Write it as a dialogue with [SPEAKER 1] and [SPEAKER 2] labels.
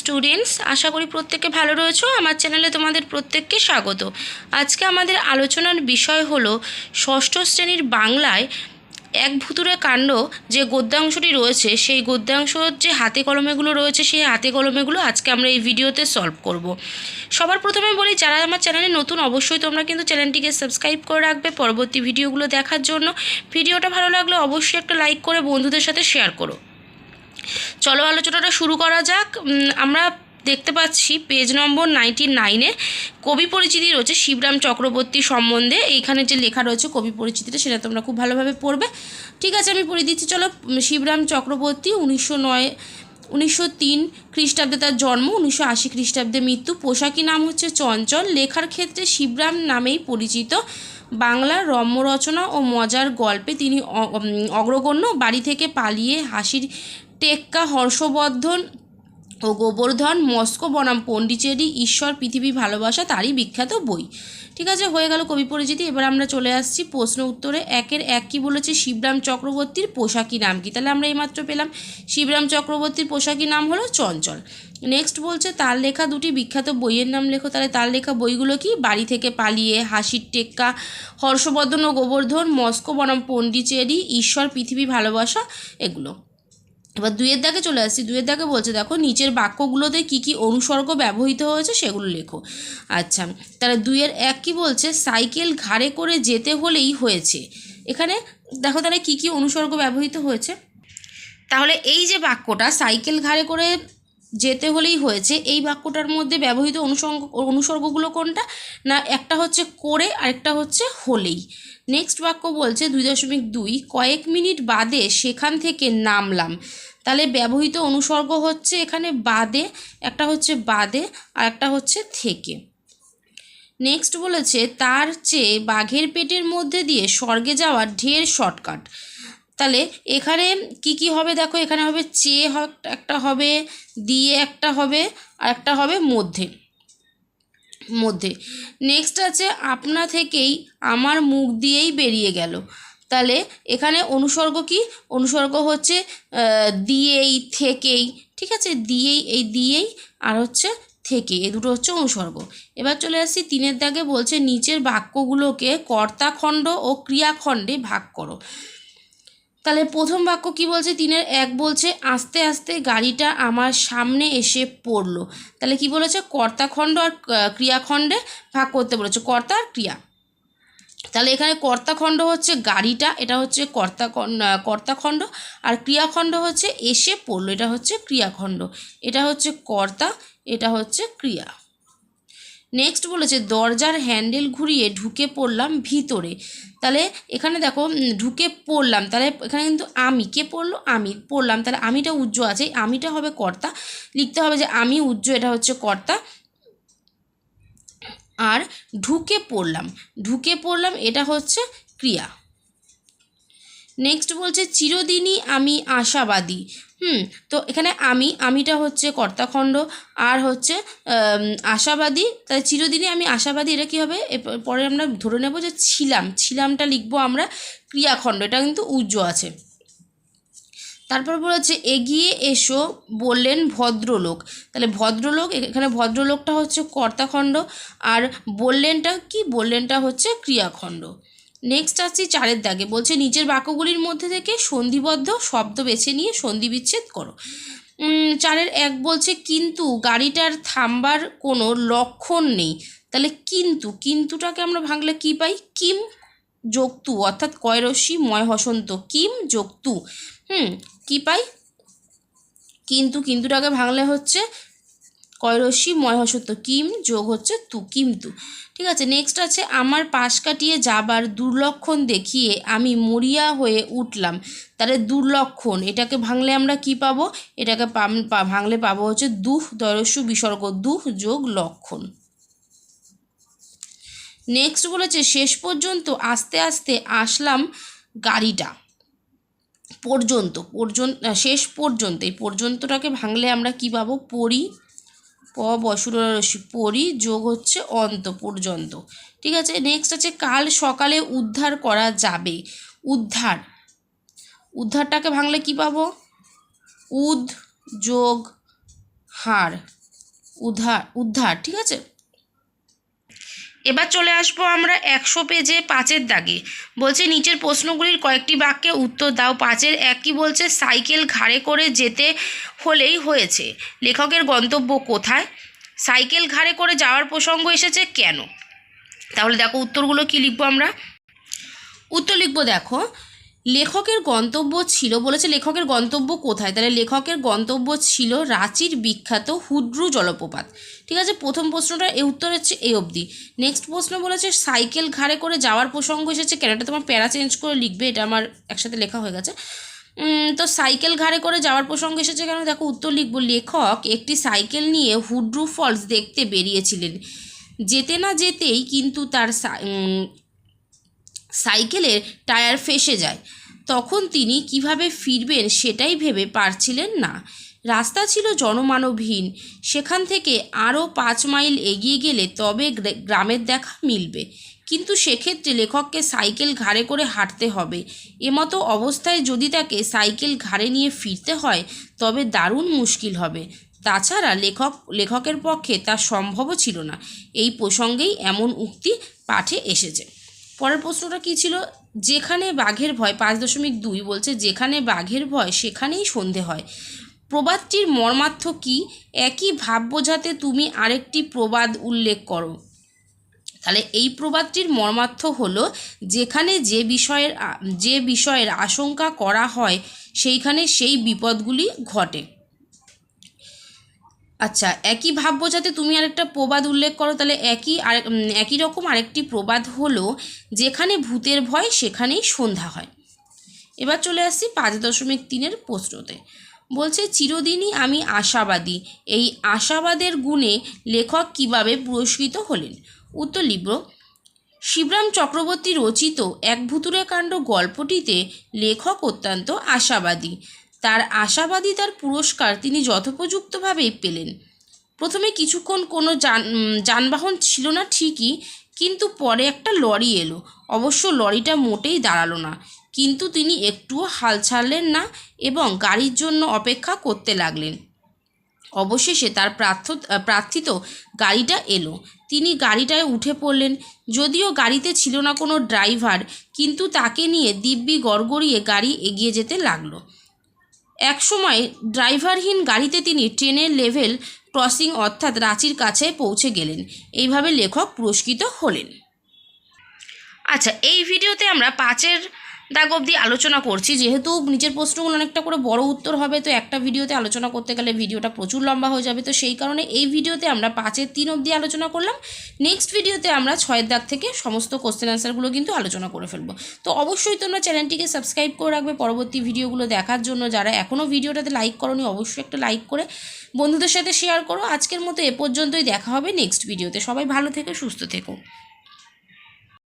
[SPEAKER 1] Students আশা করি প্রত্যেকে ভালো রয়েছো। আমার চ্যানেলে তোমাদের প্রত্যেককে স্বাগত। আজকে আমাদের আলোচনার বিষয় হলো, ষষ্ঠ শ্রেণির বাংলায় এক ভুতুরে কাণ্ড যে গদ্যাংশটি রয়েছে, সেই গদ্যাংশর যে হাতে কলমেগুলো রয়েছে, সেই হাতে কলমেগুলো আজকে আমরা এই ভিডিওতে সলভ করব। সবার প্রথমে বলি, যারা আমার চ্যানেলে নতুন, অবশ্যই তোমরা কিন্তু চ্যানেলটিকে সাবস্ক্রাইব করে রাখবে পরবর্তী ভিডিওগুলো দেখার জন্য। ভিডিওটা ভালো লাগলে অবশ্যই একটা লাইক করে বন্ধুদের সাথে শেয়ার করো। চলো আলোচনাটা শুরু করা যাক। আমরা দেখতে পাচ্ছি পেজ নম্বর নাইনটি নাইনে কবি পরিচিতি রয়েছে শিবরাম চক্রবর্তী সম্বন্ধে। এইখানে যে লেখা রয়েছে কবি পরিচিতিটা, সেটা তোমরা খুব ভালোভাবে পড়বে। ঠিক আছে, আমি পড়ে দিচ্ছি। চলো শিবরাম চক্রবর্তী উনিশশো নয়, উনিশশো তিন খ্রিস্টাব্দে তার জন্ম, উনিশশো আশি খ্রিস্টাব্দে মৃত্যু। পোশাকি নাম হচ্ছে চঞ্চল? লেখার ক্ষেত্রে শিবরাম নামেই পরিচিত। বাংলার রম্য রচনা ও মজার গল্পে তিনি অগ্রগণ্য। বাড়ি থেকে পালিয়ে হাসির টেক্কা, হর্ষবর্ধন ও গোবর্ধন, মস্কো, বনাম, পন্ডিচেরি, ঈশ্বর, পৃথিবী ভালোবাসা, তারই বিখ্যাত বই। ঠিক আছে, হয়ে গেল কবি পরিচিতি, এবার আমরা চলে আসছি প্রশ্ন উত্তরে। একের এক কি বলেছে? শিবরাম চক্রবর্তীর পোশাকি নাম কি? তাহলে আমরা এইমাত্র পেলাম শিবরাম চক্রবর্তীর পোশাকি নাম হলো চঞ্চল। নেক্সট বলছে, তার লেখা দুটি বিখ্যাত বইয়ের নাম লেখো। তাহলে তার লেখা বইগুলো কি? বাড়ি থেকে পালিয়ে, হাসির টেক্কা, হর্ষবর্ধন ও গোবর্ধন, মস্কো, বনাম, পন্ডিচেরি, ঈশ্বর, পৃথিবী ভালোবাসা, এগুলো। এবার দুইয়ের দাগে চলে আসছি। দুইয়ের দাগে বলছে, দেখো, নিচের বাক্যগুলোতে কি কি অনুসর্গ ব্যবহৃত হয়েছে সেগুলো লেখো। আচ্ছা তাহলে দুইয়ের এক কি বলছে, সাইকেল ঘাড়ে করে যেতে হলেই হয়েছে। এখানে দেখো তাহলে কি কি অনুসর্গ ব্যবহৃত হয়েছে। তাহলে এই যে বাক্যটা, সাইকেল ঘাড়ে করে যেতে হলেই হয়েছে। এই বাক্যটার মধ্যে ব্যবহৃত অনুসর্গ অনুসর্গগুলো কোনটা? না, একটা হচ্ছে করে, আরেকটা হচ্ছে হলেই। নেক্সট বাক্য বলছে দুই দশমিক দুই, কয়েক মিনিট বাদে সেখান থেকে নামলাম। তাহলে ব্যবহৃত অনুসর্গ হচ্ছে এখানে বাদে, একটা হচ্ছে বাদে, আর একটা হচ্ছে থেকে। নেক্সট বলেছে, তার চেয়ে বাঘের পেটের মধ্যে দিয়ে স্বর্গে যাওয়ার ঢের শর্টকাট। তাহলে এখানে কি কি হবে দেখো, এখানে হবে চেয়ে একটা হবে দিয়ে একটা হবে, আর একটা হবে মধ্যে। মধ্যে। নেক্সট আছে, আপনা থেকেই আমার মুখ দিয়েই বেরিয়ে গেল। তাহলে এখানে অনুসর্গ কি? অনুসর্গ হচ্ছে দিয়েই, থেকেই, ঠিক আছে? দিয়েই, এই দিয়েই, আর হচ্ছে থেকে এ দুটো হচ্ছে অনুসর্গ। এবার চলে আসছি তিনের দাগে বলছে, নিচের বাক্যগুলোকে কর্তাখণ্ড ও ক্রিয়াখণ্ডে ভাগ করো। তাহলে প্রথম বাক্য কি বলছে? তিনের এক বলছে, আস্তে আস্তে গাড়িটা আমার সামনে এসে পড়ল। তাহলে কি বলেছে? কর্তাখণ্ড আর ক্রিয়াখণ্ডে ভাগ করতে বলেছে। কর্তা আর ক্রিয়া। তাহলে এখানে কর্তাখণ্ড হচ্ছে গাড়িটা, এটা হচ্ছে কর্তা কর্তাখণ্ড, আর ক্রিয়াখণ্ড হচ্ছে এসে পড়ল, এটা হচ্ছে ক্রিয়াখণ্ড। এটা হচ্ছে কর্তা, এটা হচ্ছে ক্রিয়া। নেক্সট বলেছে, দরজার হ্যান্ডেল ঘুরিয়ে ঢুকে পড়লাম ভিতরে। তাহলে এখানে দেখো ঢুকে পড়লাম। তাহলে এখানে কিন্তু আমি, কে পড়ল? আমি পড়লাম। তাহলে আমিটা উজ্জ্ব আছে। আমিটা হবে কর্তা। লিখতে হবে যে আমি উজ্জ্ব, এটা হচ্ছে কর্তা। আর ঢুকে পড়লাম। ঢুকে পড়লাম, এটা হচ্ছে ক্রিয়া। নেক্সট বলছে, চিরদিনই আমি আশাবাদী। হুম, তো এখানে আমি, আমিটা হচ্ছে কর্তাখণ্ড, আর হচ্ছে আশাবাদী। তাহলে চিরদিনই আমি আশাবাদী, এটা কী হবে? পরে আমরা ধরে নেব যে ছিলাম, ছিলামটা লিখব আমরা ক্রিয়াখণ্ড, এটা কিন্তু উজ্জ্ব আছে। তারপর বলেছে, এগিয়ে এসো, বললেন ভদ্রলোক। তাহলে ভদ্রলোক এখানে ভদ্রলোকটা হচ্ছে কর্তাখণ্ড, আর বললেনটা, কি বললেনটা হচ্ছে ক্রিয়াখণ্ড। নেক্সট আসছি চারের দাগে। বলছে, নিজের বাক্যগুলির মধ্যে থেকে সন্ধিবদ্ধ শব্দ বেছে নিয়ে সন্ধি বিচ্ছেদ করো। চারের এক বলছে, কিন্তু গাড়িটার থামবার কোনো লক্ষণ নেই। তাহলে কিন্তু, কিন্তুটাকে আমরা ভাঙলে কি পাই? কিম যোগতু অর্থাৎ কয়রস্যি ময় হসন্ত কিম যোগতু হুম, কি পাই? কিন্তু, কিন্তুটাকে ভাঙলে হচ্ছে কয়রস্যি ময় কিম, যোগ হচ্ছে তু কিন্তু ঠিক আছে নেক্সট আছে, আমার পাশ কাটিয়ে যাবার দুর্লক্ষণ দেখিয়ে আমি মরিয়া হয়ে উঠলাম। তাহলে দুর্লক্ষণ, এটাকে ভাঙলে আমরা কি পাবো? এটাকে ভাঙলে পাবো হচ্ছে দুহ দয়স্যু বিসর্গ দুহ যোগ, লক্ষণ। নেক্সট বলেছে, শেষ পর্যন্ত আস্তে আস্তে আসলাম গাড়িটা। পর্যন্ত পর্যন্ত, শেষ পর্যন্ত, এই পর্যন্তটাকে ভাঙলে আমরা কি পাবো? পরি প বসুরসি পরি, যোগ হচ্ছে অন্ত পর্যন্ত। ঠিক আছে? নেক্সট আছে কাল সকালে উদ্ধার করা যাবে। উদ্ধার। উদ্ধারটাকে ভাঙলে কি পাবো? উদ, যোগ, হার। উদ্ধার উদ্ধার, ঠিক আছে? এবার চলে আসব আমরা একশো পেজে পাঁচের দাগে। বলছে, নিচের প্রশ্নগুলির কয়েকটি বাক্যে উত্তর দাও। পাঁচের একই বলছে, সাইকেল ঘাড়ে করে যেতে হলেই হয়েছে। লেখকের গন্তব্য কোথায়? সাইকেল ঘাড়ে করে যাওয়ার প্রসঙ্গ এসেছে কেন? তাহলে দেখো উত্তরগুলো কি লিখব আমরা? উত্তর লিখব দেখো লেখকের গন্তব্য ছিল বলেছে লেখকের গন্তব্য কোথায়? তাহলে লেখকের গন্তব্য ছিল রাঁচির বিখ্যাত হুড্রু জলপ্রপাত। ঠিক আছে? প্রথম প্রশ্নটা এই উত্তর হচ্ছে এ অবধি। নেক্সট প্রশ্ন বলেছে, সাইকেল ঘাড়ে করে যাওয়ার প্রসঙ্গ এসেছে কেন? এটা তোমার প্যারা চেঞ্জ করে লিখবে, এটা আমার একসাথে লেখা হয়ে গেছে। তো সাইকেল ঘাড়ে করে যাওয়ার প্রসঙ্গ এসেছে কেন? দেখো, উত্তর লিখব। লেখক একটি সাইকেল নিয়ে হুড্রু ফলস দেখতে বেরিয়েছিলেন। যেতে না যেতেই কিন্তু তার সাইকেলের টায়ার ফেসে যায়। তখন তিনি কীভাবে ফিরবেন সেটাই ভেবে পারছিলেন না। রাস্তা ছিল জনমানবহীন। সেখান থেকে আরও পাঁচ মাইল এগিয়ে গেলে তবে গ্রামের দেখা মিলবে। কিন্তু সেক্ষেত্রে লেখককে সাইকেল ঘাড়ে করে হাঁটতে হবে। এমতো অবস্থায় যদি তাকে সাইকেল ঘাড়ে নিয়ে ফিরতে হয়, তবে দারুণ মুশকিল হবে। তাছাড়া লেখক, লেখকের পক্ষে তা সম্ভবও ছিল না। এই প্রসঙ্গেই এমন উক্তি পাঠে এসেছে। পরের প্রশ্নটা কী ছিল? যেখানে বাঘের ভয়, পাঁচ দশমিক দুই বলছে, যেখানে বাঘের ভয়, সেখানেই সন্ধে হয়। প্রবাদটির মর্মার্থ কি? একই ভাব বোঝাতে তুমি আরেকটি প্রবাদ উল্লেখ করো। তাহলে এই প্রবাদটির মর্মার্থ হলো, যেখানে যে বিষয়ের যে বিষয়ের আশঙ্কা করা হয়, সেইখানে সেই বিপদগুলি ঘটে। আচ্ছা একই ভাব বোঝাতে তুমি আরেকটা প্রবাদ উল্লেখ করো, তাহলে একই আর একই রকম আরেকটি প্রবাদ হলো, যেখানে ভূতের ভয়, সেখানেই সন্ধ্যা হয়। এবার চলে আসছি পাঁচ দশমিক তিনের প্রশ্নতে। বলছে, চিরদিনই আমি আশাবাদী। এই আশাবাদের গুণে লেখক কীভাবে পুরস্কৃত হলেন? উত্তর লিখব, শিবরাম চক্রবর্তী রচিত এক ভুতুরে কাণ্ড গল্পটিতে লেখক অত্যন্ত আশাবাদী। তার আশাবাদিতার পুরস্কার তিনি যথোপযুক্তভাবেই পেলেন। প্রথমে কিছুক্ষণ কোনো যান যানবাহন ছিল না ঠিকই, কিন্তু পরে একটা লরি এলো। অবশ্য লরিটা মোটেই দাঁড়াল না, কিন্তু তিনি একটুও হাল ছাড়লেন না এবং গাড়ির জন্য অপেক্ষা করতে লাগলেন। অবশেষে তার প্রার্থ, প্রার্থিত গাড়িটা এলো। তিনি গাড়িটায় উঠে পড়লেন। যদিও গাড়িতে ছিল না কোনো ড্রাইভার, কিন্তু তাকে নিয়ে দিব্যি গড়গড়িয়ে গাড়ি এগিয়ে যেতে লাগল। একসময় ড্রাইভারহীন গাড়িতে তিনি ট্রেনের লেভেল ক্রসিং অর্থাৎ রাঁচির কাছে পৌঁছে গেলেন। এইভাবে লেখক পুরস্কৃত হলেন। আচ্ছা এই ভিডিওতে আমরা পাঁচের দাগ অবধি আলোচনা করছি। যেহেতু নিজের প্রশ্নগুলো অনেকটা করে বড় উত্তর হবে, তো একটা ভিডিওতে আলোচনা করতে গেলে ভিডিওটা প্রচুর লম্বা হয়ে যাবে। তো সেই কারণে এই ভিডিওতে আমরা পাঁচের তিন অবধি আলোচনা করলাম। নেক্সট ভিডিওতে আমরা ছয়ের দাগ থেকে সমস্ত কোশ্চেন অ্যান্সারগুলো কিন্তু আলোচনা করে ফেলব। তো অবশ্যই তোমরা চ্যানেলটিকে সাবস্ক্রাইব করে রাখবে পরবর্তী ভিডিওগুলো দেখার জন্য। যারা এখনও ভিডিওটাতে লাইক করনি, অবশ্যই একটা লাইক করে বন্ধুদের সাথে শেয়ার করো। আজকের মতো এ পর্যন্তই দেখা হবে নেক্সট ভিডিওতে। সবাই ভালো থেকো, সুস্থ থেকো।